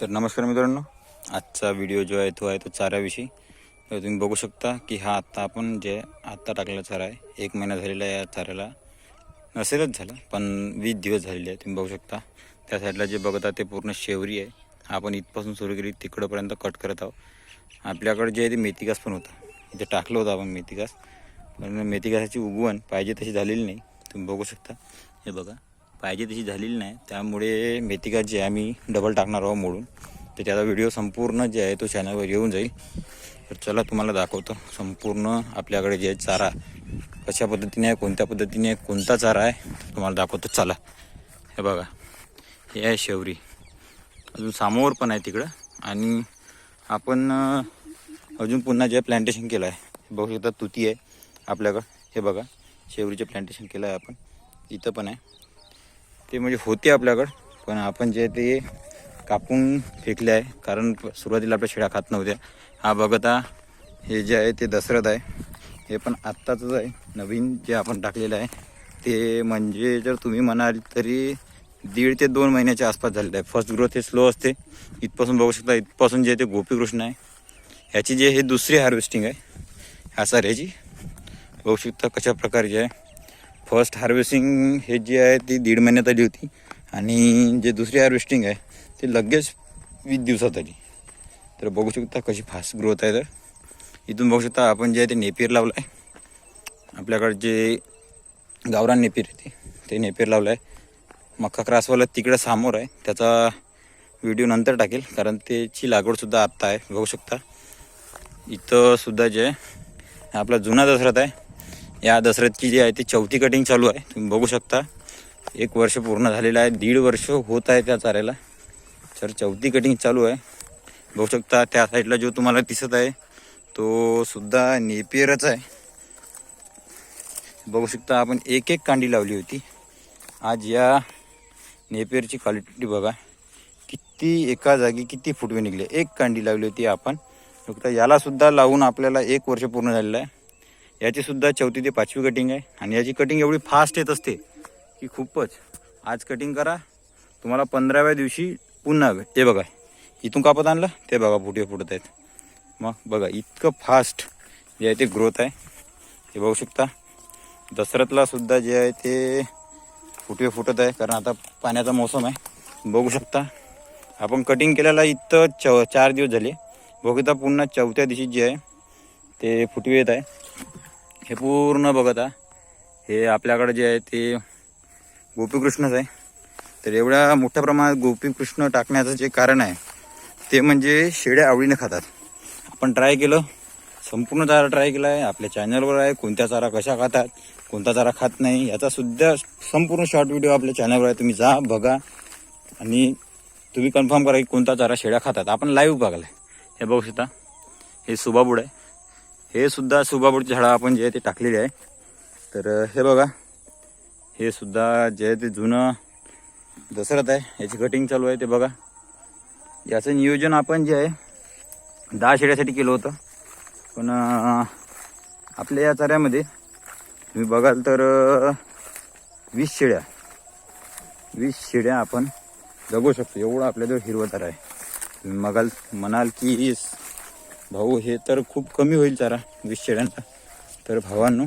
तर नमस्कार मित्रांनो आजचा व्हिडिओ जो आहे तो आहे तो चाऱ्याविषयी. तर तुम्ही बघू शकता की हा आत्ता आपण जे आत्ता टाकलेला चारा आहे एक महिना झालेला या चाऱ्याला. नसेलच झाला पण वीस दिवस झालेले आहे तुम्ही बघू शकता. त्या साईडला जे बघत आहात ते पूर्ण शेवरी आहे. आपण इथपासून सुरू केली तिकडंपर्यंत कट करत आहोत. आपल्याकडे जे आहे ते मेथीघास पण होता. इथे टाकलं होतं आपण मेथीघास. पण मेथीघासाची उगवण पाहिजे तशी झालेली नाही. तुम्ही बघू शकता. हे बघा. पाहिजे तशी झालेली नाही. त्यामुळे मेथिका जे आहे आम्ही डबल टाकणार आहोत मोडून. तर त्याचा व्हिडिओ संपूर्ण जे आहे तो चॅनलवर येऊन जाईल. तर चला तुम्हाला दाखवतो. संपूर्ण आपल्याकडे जे आहे चारा कशा पद्धतीने आहे कोणत्या पद्धतीने आहे कोणता चारा आहे तुम्हाला दाखवतो. चला. हे बघा. हे आहे शेवरी. अजून सामोर पण आहे तिकडं. आणि आपण अजून पुन्हा जे प्लांटेशन केलं आहे. बघू शकता तुती आहे आपल्याकडं. हे बघा. शेवरीचे प्लांटेशन केलं आहे आपण. इथं पण आहे. ते म्हणजे होते आपल्याकडं पण आपण जे ते कापून फेकले आहे कारण सुरुवातीला आपल्या शेळ्या खात नव्हत्या. हा बघता हे जे आहे ते दसरथ आहे. हे पण आत्ताचंच आहे नवीन जे आपण टाकलेलं आहे ते म्हणजे जर तुम्ही म्हणाल तरी दीड ते दोन महिन्याच्या आसपास झालेलं आहे. फर्स्ट ग्रोथ हे स्लो असते. इथपासून बघू शकता इथपासून जे ते गोपीकृष्ण आहे ह्याची जे हे दुसरी हार्वेस्टिंग आहे ह्या साऱ्याची बघू शकता कशा प्रकारची आहे. फर्स्ट हार्वेस्टिंग हे जे आहे ती दीड महिन्यात आली होती. आणि जे दुसरी हार्वेस्टिंग आहे ते लगेच वीस दिवसात आली. तर बघू शकता कशी फास्ट ग्रोथ आहे तर. इथून बघू शकता आपण जे आहे ते नेपियर लावलं आहे आपल्याकडे जे गावरान नेपीर आहे ते ते लावलं आहे मक्का क्रासवाला तिकडं समोर आहे. त्याचा व्हिडिओ नंतर टाकेल कारण त्याची लागवडसुद्धा आत्ता आहे. बघू शकता. इथंसुद्धा जे आहे आपला जुना दसरात आहे. या दसऱ्याची जी आहे ती चौथी कटिंग चालू आहे. तुम्ही बघू शकता. एक वर्ष पूर्ण झालेलं आहे. दीड वर्ष होत आहे त्या चाऱ्याला. तर चौथी कटिंग चालू आहे. बघू शकता त्या साईडला जो तुम्हाला दिसत आहे तो सुद्धा नेपियरच आहे. बघू शकता आपण एक एक कांडी लावली होती. आज या नेपियरची क्वालिटी बघा. किती एका जागी किती फुटवे निघले. एक कांडी लावली होती आपण. फक्त यालासुद्धा लावून आपल्याला एक वर्ष पूर्ण झालेलं आहे. याची सुद्धा चौथी ते पाचवी कटिंग आहे. आणि याची कटिंग एवढी फास्ट येत असते की खूपच. आज कटिंग करा. तुम्हाला पंधराव्या दिवशी पुन्हा ते बघा. इथून कापत आणलं ते बघा फुटे फुटत आहेत. मग बघा इतकं फास्ट जे आहे ते ग्रोथ आहे. हे बघू शकता. दसऱ्यातला सुद्धा जे आहे ते फुटवे फुटत आहे कारण आता पाण्याचा मोसम आहे. बघू शकता. आपण कटिंग केल्याला इथं च चार दिवस झाले. बघता पुन्हा चौथ्या दिवशी जे आहे ते फुटवे येत आहे. हे पूर्ण बघता हे. आपल्याकडे जे आहे ते गोपीकृष्णच आहे. तर एवढ्या मोठ्या प्रमाणात गोपीकृष्ण टाकण्याचं जे कारण आहे ते म्हणजे शेळ्या आवडीने खातात. आपण ट्राय केलं. संपूर्ण चारा ट्राय केला आहे आपल्या चॅनलवर आहे. कोणत्या चारा कशा खातात कोणता चारा खात नाही याचा सुद्धा संपूर्ण शॉर्ट व्हिडिओ आपल्या चॅनलवर आहे. तुम्ही जा बघा. आणि तुम्ही कन्फर्म करा की कोणता चारा शेळ्या खातात. आपण लाईव्ह बघायला. हे बघू शकता. हे सुबाबूड आहे. हे सुद्धा सुबाबूडची झाडं आपण जे आहे ते टाकलेली आहे. तर हे बघा. हे सुद्धा जे आहे ते जुनं दसरत आहे. याची कटिंग चालू आहे ते बघा. याचं नियोजन आपण जे आहे दहा शेड्यासाठी केलं होतं. पण आपल्या या चाऱ्यामध्ये तुम्ही बघाल तर वीस शेड्या वीस शेड्या आपण जगू शकतो. एवढं आपल्याजवळ हिरवतार आहे. तुम्ही मगाल म्हणाल की भाऊ हे तर खूप कमी होईल चारा वीस शेळ्यांचा तर भावांनो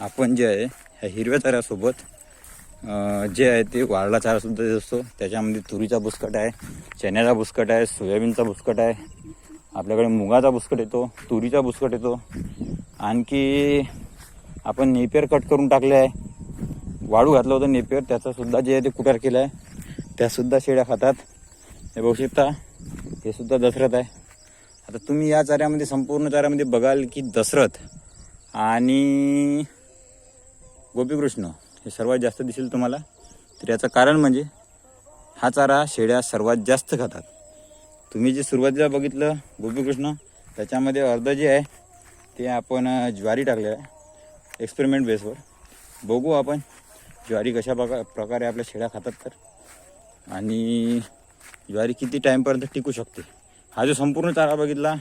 आपण जे आहे ह्या हिरव्या चाऱ्यासोबत जे आहे ते वाळला चारासुद्धा देत असतो. त्याच्यामध्ये तुरीचा बुसकट आहे चण्याचा बुसकट आहे सोयाबीनचा बुसकट आहे आपल्याकडे मुगाचा बुसकट येतो तुरीचा बुसकट येतो. आणखी आपण नेपियर कट करून टाकले आहे. वाळू घातलं होतं नेपियर त्याचासुद्धा जे आहे ते कुटार केलं आहे. त्यासुद्धा शेळ्या खातात. हे बघू शकता हे सुद्धा दसरथ आहे. आता तुम्ही या चाऱ्यामध्ये संपूर्ण चाऱ्यामध्ये बघाल की दशरथ आणि गोपीकृष्ण हे सर्वात जास्त दिसेल तुम्हाला. तर याचं कारण म्हणजे हा चारा शेळ्या सर्वात जास्त खातात. तुम्ही जे सुरुवातीला बघितलं गोपीकृष्ण त्याच्यामध्ये अर्ध जे आहे ते आपण ज्वारी टाकलेलं आहे. एक्सपेरिमेंट बेसवर बघू आपण ज्वारी कशा प्रका प्रकारे आपल्या शेळ्या खातात तर. आणि ज्वारी किती टाईमपर्यंत टिकू शकते? हा जो संपूर्ण चारा बघितला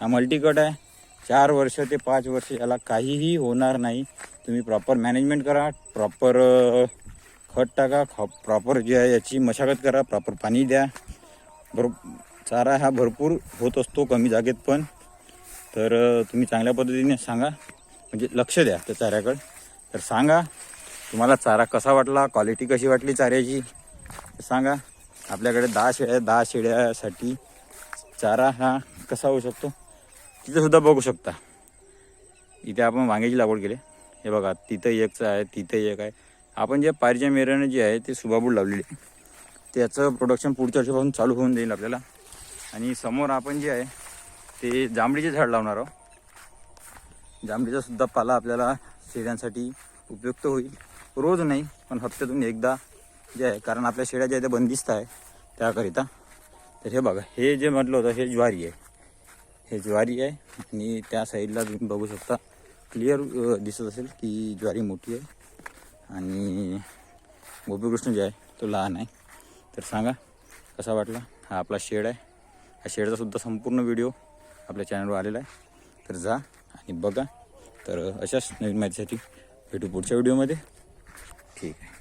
हा मल्टीकट आहे. चार वर्ष ते पाच वर्ष याला काहीही होणार नाही. तुम्ही प्रॉपर मॅनेजमेंट करा प्रॉपर खत टाका ख प्रॉपर जे आहे याची मशागत करा प्रॉपर पाणी द्या. भर चारा हा भरपूर होत असतो कमी जागेत पण. तर तुम्ही चांगल्या पद्धतीने सांगा. म्हणजे लक्ष द्या त्या चाऱ्याकडे. तर सांगा तुम्हाला चारा कसा वाटला क्वालिटी कशी वाटली चाऱ्याची? सांगा. आपल्याकडे दहा शेळ्या दहा शेळ्यासाठी चारा हा कसा होऊ शकतो? तिथं सुद्धा बघू शकता. इथे आपण वांग्याची लागवड केली. हे बघा तिथं एकचं आहे तिथं एक आहे. आपण जे पारीच्या मेऱ्यानं जे आहे ते सुबाबूड लावलेले आहे. त्याचं प्रोडक्शन पुढच्या वर्षीपासून चालू होऊन जाईल आपल्याला. आणि समोर आपण जे आहे ते जांभळीचे झाड लावणार आहोत. जांभळीचा सुद्धा पाला आपल्याला शेळ्यांसाठी उपयुक्त होईल. रोज नाही पण हप्त्यातून एकदा जे आहे कारण आपल्या शेळ्या ज्या त्या बंदिस्त आहे त्याकरिता. तर हे बघा हे जे म्हटलं होतं हे ज्वारी आहे. हे ज्वारी आहे. आणि त्या साईडला तुम्ही बघू शकता क्लिअर दिसत असेल की ज्वारी मोठी आहे. आणि गोपीकृष्ण जे आहे तो लहान आहे. तर सांगा कसा वाटला? हा आपला शेड आहे. हा शेडचा सुद्धा संपूर्ण व्हिडिओ आपल्या चॅनलवर आलेला आहे. तर जा आणि बघा. तर अशाच नवीन माहितीसाठी भेटू पुढच्या व्हिडिओमध्ये. ठीक आहे.